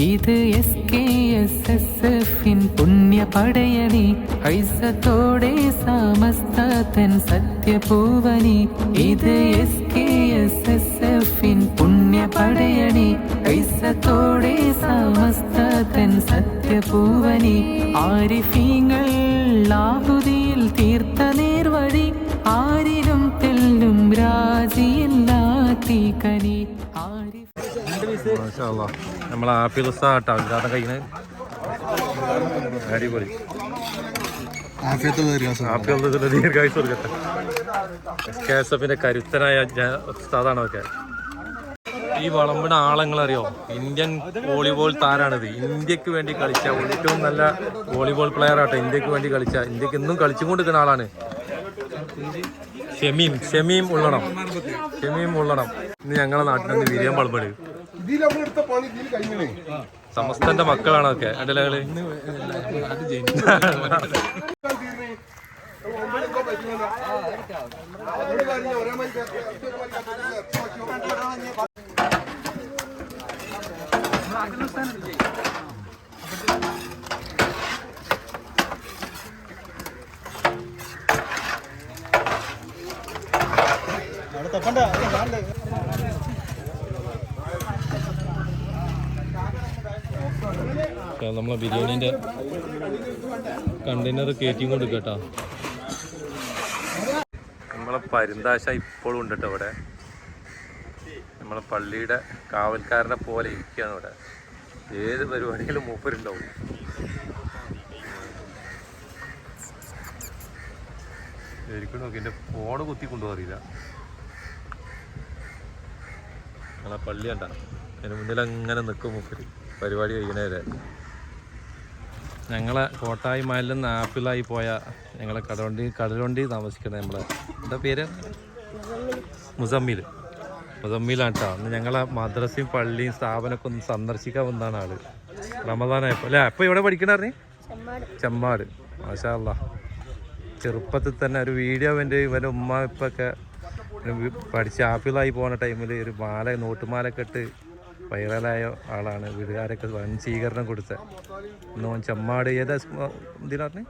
ഇത് S K S S എഫിൻ പുണ്യപടയണി ഐസത്തോടെ സമസ്തൻ സത്യപൂവനി ഇത് എസ് കെ എസ് എസ് എഫിൻ പുണ്യപടയണി ഐസത്തോടെ സമസ്തൻ സത്യപൂവനി ആരിഫീങ്ങൾ ലാഹുദിയിൽ തീർത്ത നേർവഴി ആരിലും തെല്ലും രാജിയില്ലാത്തി കനി ആരിഫ് നമ്മൾ ആപ്പിൾ കേട്ടോ ഇല്ലാതെ കഴിയുന്നത് അടിപൊളി. ആപ്പിൾ ദീർഘായുസ് കൊടുക്കട്ടെ. എസ് കെ എസ് എഫിന്റെ കരുത്തനായ ഉസ്താദാണൊക്കെ ഉസ്താദാണ് ഒക്കെ. ഈ വളമ്പിന് ആളെങ്ങളറിയോ? Indian volleyball താരാണിത്. ഇന്ത്യയ്ക്ക് വേണ്ടി കളിച്ച ഏറ്റവും നല്ല വോളിബോൾ പ്ലെയർ ആട്ടെ ഇന്ത്യയ്ക്ക് വേണ്ടി കളിച്ച. ഇന്ത്യയ്ക്ക് ഇന്നും കളിച്ചുകൊണ്ടിരിക്കുന്ന ആളാണ്. ഷെമീം. ഷെമീം ഉള്ളണം. ഷെമീം ഉള്ളണം. ഇന്ന് ഞങ്ങളെ നാട്ടിൽ നിന്ന് വിരിയാൻ വളമ്പട് ഇതിൽ പണി ഇതിൽ കഴിഞ്ഞേ സമസ്തന്റെ മക്കളാണ് ഒക്കെ. അടലകൾ നമ്മളെ ബിരിയാണീന്റെ കണ്ടെയ്നർ കയറ്റിയും കൊണ്ട് കേട്ടോ. നമ്മളെ പരുന്താശ ഇപ്പോഴും ഉണ്ട് കേട്ടോ ഇവിടെ. നമ്മളെ പള്ളിയുടെ കാവൽക്കാരനെ പോലെ ഇരിക്കുകയാണ് ഇവിടെ. ഏത് പരിപാടിയിലും മൂപ്പരുണ്ടാവും. ശരിക്കും നോക്കി എന്റെ ഫോണ് കുത്തി കൊണ്ടുപോറിയില്ല നമ്മളെ പള്ളി കണ്ട അതിന് മുന്നിൽ അങ്ങനെ നിൽക്കും മൂപ്പര്. പരിപാടി കഴിക്കണേരെ ഞങ്ങളെ കോട്ടായി മലയിൽ നിന്ന് ആപ്പിളായി പോയ ഞങ്ങളെ കടവണ്ടി കടലുണ്ടി താമസിക്കുന്നത് നമ്മളെ. എന്താ പേര്? മുസമ്മിൽ. മുസമ്മിലാണ് കേട്ടോ അന്ന് ഞങ്ങളെ മദ്രസയും പള്ളിയും സ്ഥാപനമൊക്കെ ഒന്ന് സന്ദർശിക്കാൻ വന്നാണ് ആൾ. റമദാനായപ്പോൾ അല്ലേ അപ്പോൾ ഇവിടെ പഠിക്കണേ ചെമ്മാട്. മാഷാ അല്ലാ ചെറുപ്പത്തിൽ തന്നെ ഒരു വീഡിയോ എന്റെ ഇവന്റെ ഉമ്മ ഇപ്പൊക്കെ പഠിച്ച് ആപ്പിളായി പോകുന്ന ടൈമിൽ ഒരു മാല നോട്ടുമാലൊക്കെ ഇട്ട് വൈറലായ ആളാണ്. വീട്ടുകാരൊക്കെ വൻ സ്വീകരണം കൊടുത്ത. ഇന്ന് ചെമ്മാട് ഏതാ എന്തിനാ പറഞ്ഞേ?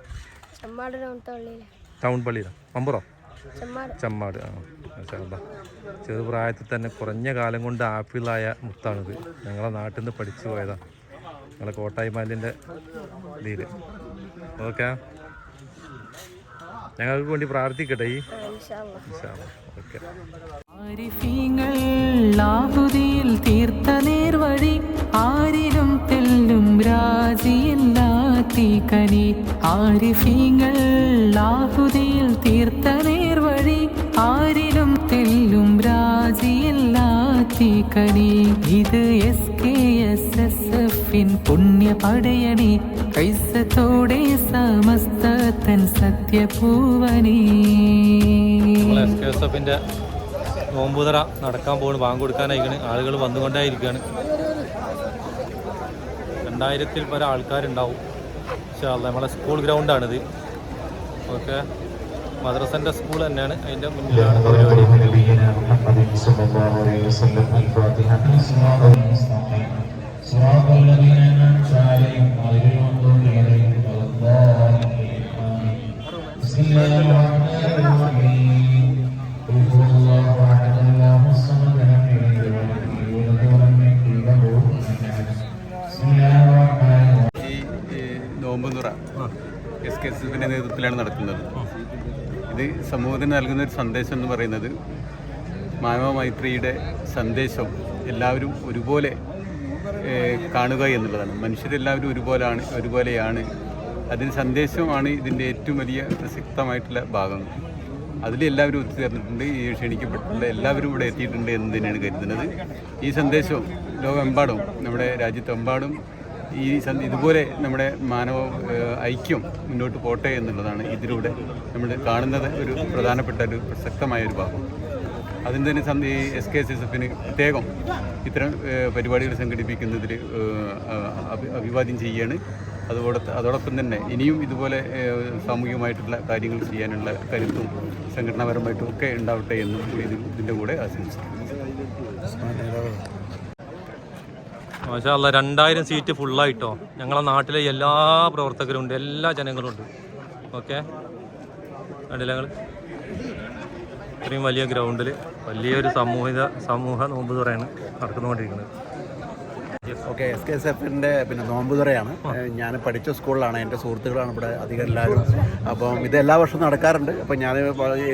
ടൗൺ പള്ളിയിലാണ് മമ്പുറോ ചെമ്മാട്. ആ ചെറുപ്രായത്തിൽ തന്നെ കുറഞ്ഞ കാലം കൊണ്ട് ആപ്പിളായ മുത്താണിത്. ഞങ്ങളെ നാട്ടിൽ നിന്ന് പഠിച്ചു പോയതാണ് ഞങ്ങളെ കോട്ടായിമാലിന്റെ ഇതിൽ ഓക്കെ? ഞങ്ങൾക്ക് വേണ്ടി പ്രാർത്ഥിക്കട്ടെ ഈ? ഓക്കെ. ലാഹുദിയിൽ തീർത്ത നേർവഴി ആരിലും തെല്ലും രാജിയില്ലാത്തി കനി ആരിഫീങ്ങൾ ലാഹുദിയിൽ തീർത്ത നേർവഴി ആരിലും തെല്ലും രാജിയില്ലാത്തി കനി ഇത് എസ് കെ എസ് എസ് എഫിൻ പുണ്യപടയണി. കൈസത്തോടെ സമസ്തൻ സത്യപൂവനീ. എസ് കെ എസ് എഫിന്റെ നോമ്പുതറ നടക്കാൻ പോകുന്നു ബാങ്ക് കൊടുക്കാനായിക്കണ് ആളുകൾ വന്നുകൊണ്ടേയിരിക്കുകയാണ് രണ്ടായിരത്തിൽ പല ആൾക്കാരുണ്ടാവും പക്ഷേ നമ്മളെ സ്കൂൾ ഗ്രൗണ്ടാണിത് ഓക്കെ മദ്രസൻ്റെ സ്കൂൾ തന്നെയാണ് അതിൻ്റെ മുന്നിലാണ് പരിപാടി نبينا محمد صلى الله عليه وسلم الفاتحة صراط المستقيم صراط الذين أنعمت عليهم غير المغضوب عليهم എസ് കെ എസ് എഫിന്റെ നേതൃത്വത്തിലാണ് നടത്തുന്നത് ഇത് സമൂഹത്തിന് നൽകുന്ന ഒരു സന്ദേശം എന്ന് പറയുന്നത് മാനവ മൈത്രിയുടെ സന്ദേശം എല്ലാവരും ഒരുപോലെ കാണുക എന്നുള്ളതാണ്. മനുഷ്യരെല്ലാവരും ഒരുപോലാണ് ഒരുപോലെയാണ്. അതിന് സന്ദേശമാണ് ഇതിന്റെ ഏറ്റവും വലിയ പ്രസക്തമായിട്ടുള്ള ഭാഗം. അതിൽ എല്ലാവരും ഒത്തുചേർന്നിട്ടുണ്ട് ഈ ക്ഷണിക്കപ്പെട്ടിട്ടുള്ള എല്ലാവരും ഇവിടെ എത്തിയിട്ടുണ്ട് എന്ന് തന്നെയാണ് കരുതുന്നത്. ഈ സന്ദേശം ലോകമെമ്പാടും നമ്മുടെ രാജ്യത്തെമ്പാടും ഈ ഇതുപോലെ നമ്മുടെ മാനവ ഐക്യം മുന്നോട്ട് പോട്ടെ എന്നുള്ളതാണ് ഇതിലൂടെ നമ്മൾ കാണുന്നത് ഒരു പ്രധാനപ്പെട്ട ഒരു പ്രസക്തമായ ഒരു ഭാഗം. അതിന് തന്നെ സന്ധി എസ് കെ എസ് എസ് എഫിന് പ്രത്യേകം ഇത്തരം പരിപാടികൾ സംഘടിപ്പിക്കുന്നതിൽ അഭി- അഭിവാദ്യം ചെയ്യുകയാണ്. അതോടെ അതോടൊപ്പം തന്നെ ഇനിയും ഇതുപോലെ സാമൂഹികമായിട്ടുള്ള കാര്യങ്ങൾ ചെയ്യാനുള്ള കരുത്തും സംഘടനാപരമായിട്ടും ഒക്കെ ഉണ്ടാവട്ടെ എന്നും ഇതിന്റെ കൂടെ ആശംസിക്കുന്നു. മാഷാല്ല രണ്ടായിരം സീറ്റ് ഫുള്ളായിട്ടോ ഞങ്ങളെ നാട്ടിലെ എല്ലാ പ്രവർത്തകരും ഉണ്ട് എല്ലാ ജനങ്ങളും ഉണ്ട്. ഓക്കെ? കണ്ടില്ല ഞങ്ങൾ ഇത്രയും വലിയ ഗ്രൗണ്ടിൽ വലിയൊരു സമൂഹിത സമൂഹ നോമ്പ് തുറയാണ് നടന്നുകൊണ്ടിരിക്കുന്നത്. ഓക്കെ എസ് കെ എസ് എഫിന്റെ പിന്നെ നോമ്പുതുറയാണ്. ഞാൻ പഠിച്ച സ്കൂളിലാണ്. എന്റെ സുഹൃത്തുക്കളാണ് ഇവിടെ അധികം എല്ലാവരും. അപ്പം ഇത് എല്ലാ വർഷവും നടക്കാറുണ്ട്. അപ്പം ഞാൻ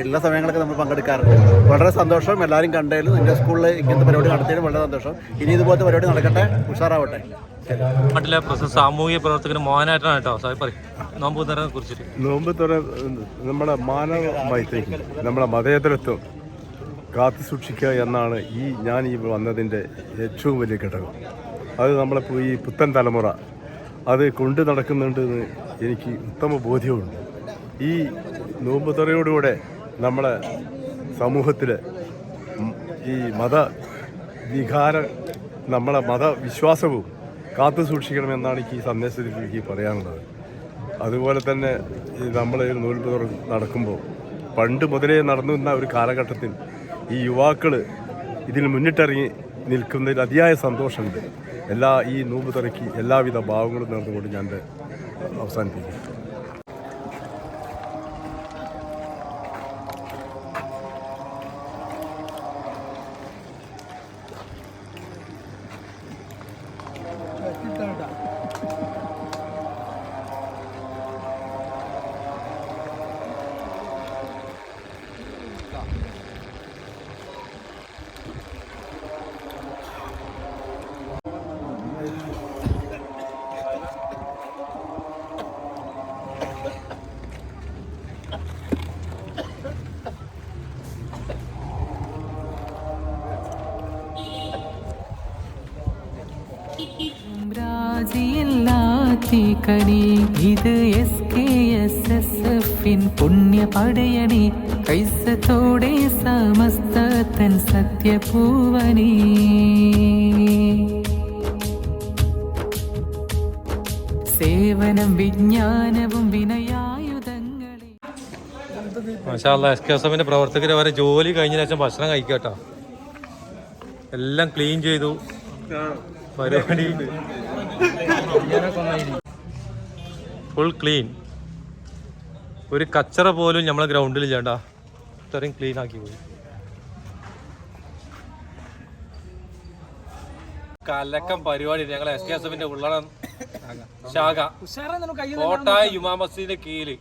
എല്ലാ സമയങ്ങളൊക്കെ നമ്മൾ പങ്കെടുക്കാറുണ്ട്. വളരെ സന്തോഷം. എല്ലാവരും കണ്ടതിലും എന്റെ സ്കൂളിൽ ഇങ്ങനത്തെ പരിപാടി നടത്തിയതിലും വളരെ സന്തോഷം. ഇനി ഇതുപോലത്തെ പരിപാടി നടക്കട്ടെ. ഉഷാറാവട്ടെ. നാട്ടിലെ സാമൂഹിക പ്രവർത്തകന് മോഹനായിട്ടാണ് കേട്ടോ സാഹിബ് പറയും. നോമ്പ് കുറിച്ചിട്ട്. നോമ്പ് തുറ നമ്മുടെ മാനവ മൈത്രി നമ്മുടെ മതേതരത്വം കാത്തു സൂക്ഷിക്കുക എന്നാണ് ഈ ഞാൻ ഈ വന്നതിന്റെ ഏറ്റവും വലിയ ഘടകം. അത് നമ്മളെ ഈ പുത്തൻ തലമുറ. അത് കൊണ്ടു നടക്കുന്നുണ്ടെന്ന് എനിക്ക് ഉത്തമ ബോധ്യമുണ്ട്. ഈ നോമ്പുതറയോടുകൂടെ നമ്മളെ സമൂഹത്തിൽ ഈ മത വികാര നമ്മളെ മതവിശ്വാസവും കാത്തു സൂക്ഷിക്കണമെന്നാണ് എനിക്ക് ഈ സന്ദേശത്തിൽ എനിക്ക് പറയാനുള്ളത്. അതുപോലെ തന്നെ ഈ നമ്മൾ ഈ നോൽമ്പ് നടക്കുമ്പോൾ പണ്ട് മുതലേ നടന്നു വന്ന ഒരു കാലഘട്ടത്തിൽ ഈ യുവാക്കൾ ഇതിൽ മുന്നിട്ടിറങ്ങി നിൽക്കുന്നതിൽ അതിയായ സന്തോഷമുണ്ട്. എല്ലാ ഈ നൂമ്പ് തുറയ്ക്ക് എല്ലാവിധ ഭാവങ്ങളും നേർന്നുകൊണ്ട് ഞാൻ അവസാനിപ്പിക്കും രാജിയില്ലാത്തിക്കണി ഇത് എസ് കെ എസ് എസ് എഫിൻ പുണ്യ പടയണി കൈസത്തോടെ സമസ്ത തൻ സത്യപൂവനീ. സേവനം വിജ്ഞാനവും വിനയായുധങ്ങളെ. എസ് കെ എസ് എഫിന്റെ പ്രവർത്തകർ അവരെ ജോലി കഴിഞ്ഞ ശേഷം ഭക്ഷണം കഴിക്കട്ടോ എല്ലാം ക്ലീൻ ചെയ്തു. പരിപാടി. ഫുൾ ക്ലീൻ ഒരു കച്ചറ പോലും നമ്മളെ ഗ്രൗണ്ടിൽ ചേട്ടാ ഇത്രയും ക്ലീൻ ആക്കി പോയി. കലക്കം പരിപാടി ഞങ്ങൾ എസ് കെ എസ് എഫിന്റെ ഉള്ളടം ശാഖ. കോട്ടായ യുമാ മസ്ജിദിന്റെ കീഴിൽ.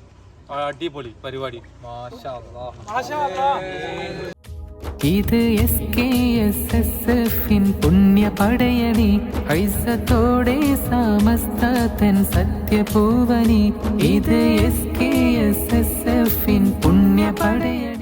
അടിപൊളി പരിപാടി. മാഷാ ഇത് എസ് കെ എസ് എസ് എഫിൻ പുണ്യ പടയണി ഐസത്തോടെ സമസ്ത തൻ ഇത് എസ് കെ എസ് എസ് എഫിൻ പുണ്യ പടയണി